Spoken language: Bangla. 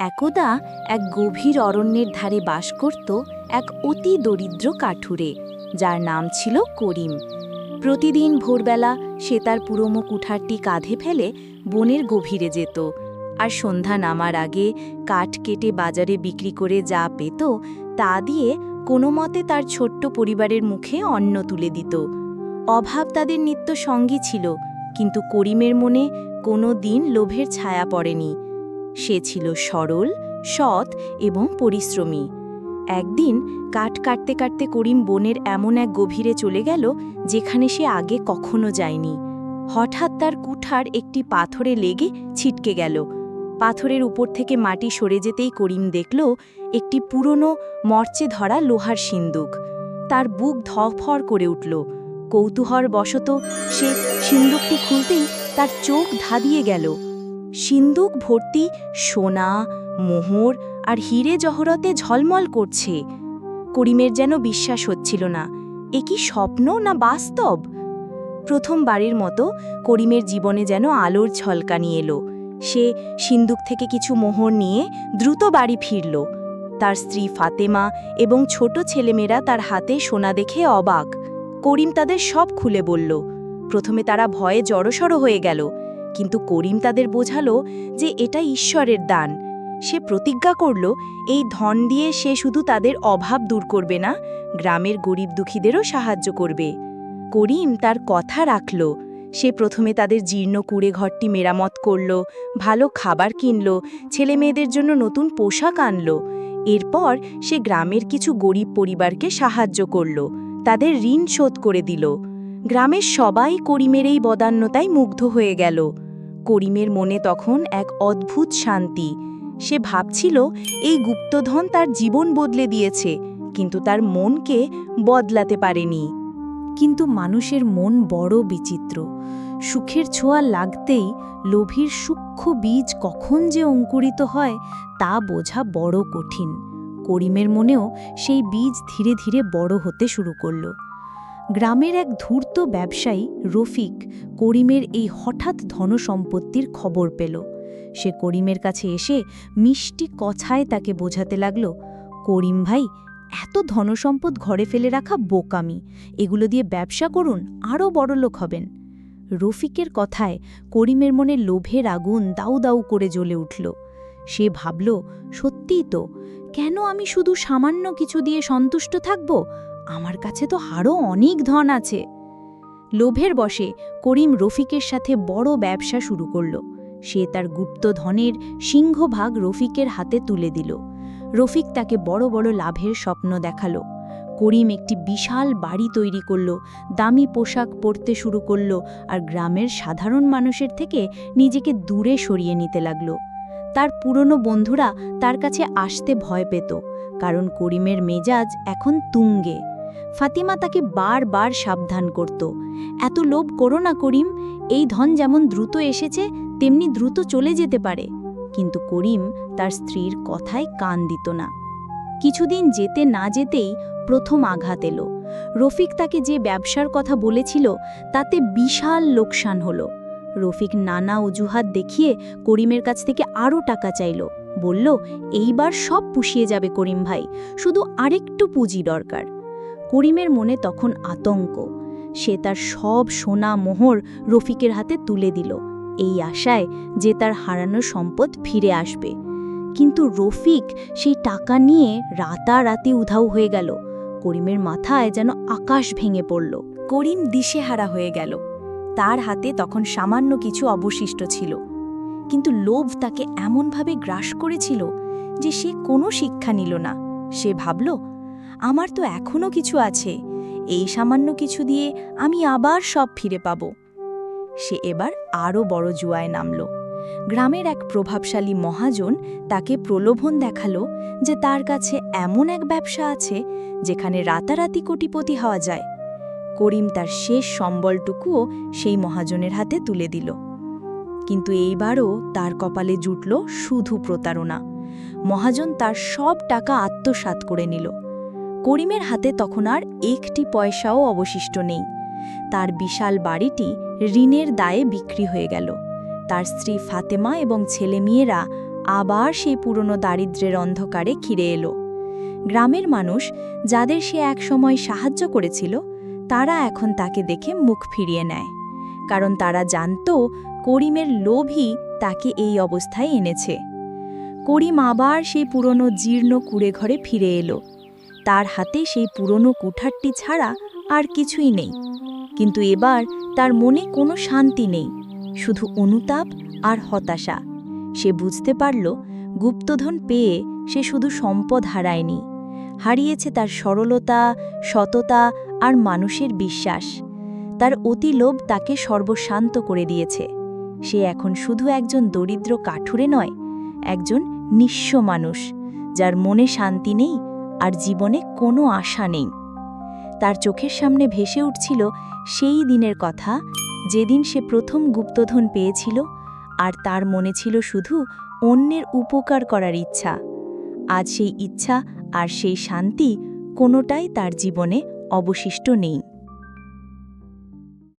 একদা এক গভীর অরণ্যের ধারে বাস করত এক অতি দরিদ্র কাঠুরে, যার নাম ছিল করিম। প্রতিদিন ভোরবেলা সে তার পুরোমো কুঠারটি কাঁধে ফেলে বনের গভীরে যেত, আর সন্ধ্যা নামার আগে কাঠ কেটে বাজারে বিক্রি করে যা পেত, তা দিয়ে কোনো মতে তার ছোট্ট পরিবারের মুখে অন্ন তুলে দিত। অভাব তাদের নিত্য সঙ্গী ছিল, কিন্তু করিমের মনে কোনো দিন লোভের ছায়া পড়েনি। সে ছিল সরল, সৎ এবং পরিশ্রমী। একদিন কাঠ কাটতে কাটতে করিম বনের এমন এক গভীরে চলে গেল যেখানে সে আগে কখনো যায়নি। হঠাৎ তার কুঠার একটি পাথরে লেগে ছিটকে গেল। পাথরের উপর থেকে মাটি সরে যেতেই করিম দেখল একটি পুরনো মর্চে ধরা লোহার সিন্দুক। তার বুক ধফর করে উঠল। কৌতূহল বশত সে সিন্দুকটি খুলতেই তার চোখ ধাঁধিয়ে গেল। সিন্দুক ভর্তি সোনা, মোহর আর হিরে জহরতে ঝলমল করছে। করিমের যেন বিশ্বাস হচ্ছিল না, এ কি স্বপ্ন না বাস্তব? প্রথমবারের মতো করিমের জীবনে যেন আলোর ঝলকানি এলো। সে সিন্দুক থেকে কিছু মোহর নিয়ে দ্রুত বাড়ি ফিরল। তার স্ত্রী ফাতেমা এবং ছোট ছেলেমেয়েরা তার হাতে সোনা দেখে অবাক। করিম তাদের সব খুলে বলল, প্রথমে তারা ভয়ে জড়সড় হয়ে গেল কিন্তু করিম তাদের বোঝালো যে এটা ঈশ্বরের দান। সে প্রতিজ্ঞা করল, এই ধন দিয়ে সে শুধু তাদের অভাব দূর করবে না, গ্রামের গরিব দুঃখীদেরও সাহায্য করবে। করিম তার কথা রাখল। সে প্রথমে তাদের জীর্ণ কুড়ে ঘরটি মেরামত করল, ভালো খাবার কিনল, ছেলে মেয়েদের জন্য নতুন পোশাক আনল। এরপর সে গ্রামের কিছু গরিব পরিবারকে সাহায্য করল, তাদের ঋণ শোধ করে দিল। গ্রামের সবাই করিমের এই বদান্যতায় মুগ্ধ হয়ে গেল। করিমের মনে তখন এক অদ্ভুত শান্তি। সে ভাবছিল, এই গুপ্তধন তার জীবন বদলে দিয়েছে, কিন্তু তার মনকে বদলাতে পারেনি। কিন্তু মানুষের মন বড় বিচিত্র। সুখের ছোঁয়া লাগতেই লোভীর সূক্ষ্ম বীজ কখন যে অঙ্কুরিত হয়, তা বোঝা বড় কঠিন। করিমের মনেও সেই বীজ ধীরে ধীরে বড় হতে শুরু করল। গ্রামের এক ধূর্ত ব্যবসায়ী রফিক করিমের এই হঠাৎ ধনসম্পত্তির খবর পেল। সে করিমের কাছে এসে মিষ্টি কথায় তাকে বোঝাতে লাগল, করিম ভাই, এত ধনসম্পদ ঘরে ফেলে রাখা বোকামি। এগুলো দিয়ে ব্যবসা করুন আরও বড়লোক হবেন। রফিকের কথায় করিমের মনে লোভের আগুন দাউ দাউ করে জ্বলে উঠল। সে ভাবল, সত্যিই তো, কেন আমি শুধু সামান্য কিছু দিয়ে সন্তুষ্ট থাকব? আমার কাছে তো আরও অনেক ধন আছে। লোভের বশে করিম রফিকের সাথে বড় ব্যবসা শুরু করল। সে তার গুপ্ত ধনের সিংহভাগ রফিকের হাতে তুলে দিল। রফিক তাকে বড় বড় লাভের স্বপ্ন দেখাল। করিম একটি বিশাল বাড়ি তৈরি করল, দামি পোশাক পরতে শুরু করল আর গ্রামের সাধারণ মানুষের থেকে নিজেকে দূরে সরিয়ে নিতে লাগল। তার পুরনো বন্ধুরা তার কাছে আসতে ভয় পেত, কারণ করিমের মেজাজ এখন তুঙ্গে। ফাতিমা তাকে বারবার সাবধান করত। এত লোভ করো না করিম, এই ধন যেমন দ্রুত এসেছে, তেমনি দ্রুত চলে যেতে পারে। কিন্তু করিম তার স্ত্রীর কথায় কান দিত না। কিছুদিন যেতে না যেতেই প্রথম আঘাত এলো। রফিক তাকে যে ব্যবসার কথা বলেছিল, তাতে বিশাল লোকসান হলো। রফিক নানা অজুহাত দেখিয়ে করিমের কাছ থেকে আরও টাকা চাইল। বলল, এইবার সব পুষিয়ে যাবে করিম ভাই, শুধু আরেকটু পুঁজি দরকার। করিমের মনে তখন আতঙ্ক। সে তার সব সোনা মোহর রফিকের হাতে তুলে দিল, এই আশায় যে তার হারানো সম্পদ ফিরে আসবে। কিন্তু রফিক সেই টাকা নিয়ে রাতারাতি উধাও হয়ে গেল, করিমের মাথায় যেন আকাশ ভেঙে পড়ল। করিম দিশেহারা হয়ে গেল, তার হাতে তখন সামান্য কিছু অবশিষ্ট ছিল। কিন্তু লোভ তাকে এমনভাবে গ্রাস করেছিল যে সে কোনো শিক্ষা নিল না। সে ভাবল আমার তো এখনও কিছু আছে। এই সামান্য কিছু দিয়ে আমি আবার সব ফিরে পাব। সে এবার আরও বড় জুয়ায় নামল। গ্রামের এক প্রভাবশালী মহাজন তাকে প্রলোভন দেখাল যে তার কাছে এমন এক ব্যবসা আছে যেখানে রাতারাতি কোটিপতি হওয়া যায়। করিম তার শেষ সম্বলটুকুও সেই মহাজনের হাতে তুলে দিল। কিন্তু এইবারও তার কপালে জুটল শুধু প্রতারণা। মহাজন তার সব টাকা আত্মসাৎ করে নিল। করিমের হাতে তখন আর একটি পয়সাও অবশিষ্ট নেই। তার বিশাল বাড়িটি ঋণের দায়ে বিক্রি হয়ে গেল। তার স্ত্রী ফাতেমা এবং ছেলে মেয়েরা আবার সেই পুরনো দারিদ্র্যের অন্ধকারে ঘিরে এলো। গ্রামের মানুষ যাদের সে একসময় সাহায্য করেছিল, তারা এখন তাকে দেখে মুখ ফিরিয়ে নেয়। কারণ তারা জানত করিমের লোভই তাকে এই অবস্থায় এনেছে। করিম আবার সেই পুরনো জীর্ণ কুড়ে ঘরে ফিরে এলো। তার হাতে সেই পুরনো কুঠারটি ছাড়া আর কিছুই নেই। কিন্তু এবার তার মনে কোনো শান্তি নেই, শুধু অনুতাপ আর হতাশা। সে বুঝতে পারল, গুপ্তধন পেয়ে সে শুধু সম্পদ হারায়নি। হারিয়েছে তার সরলতা, সততা আর মানুষের বিশ্বাস। তার অতি লোভ তাকে সর্বশান্ত করে দিয়েছে। সে এখন শুধু একজন দরিদ্র কাঠুরে নয়, একজন নিঃস্ব মানুষ, যার মনে শান্তি নেই আর জীবনে কোনো আশা নেই। তার চোখের সামনে ভেসে উঠছিল সেই দিনের কথা, যেদিন সে প্রথম গুপ্তধন পেয়েছিল, আর তার মনে ছিল শুধু অন্যের উপকার করার ইচ্ছা। আজ সেই ইচ্ছা আর সেই শান্তি কোনোটাই তার জীবনে অবশিষ্ট নেই।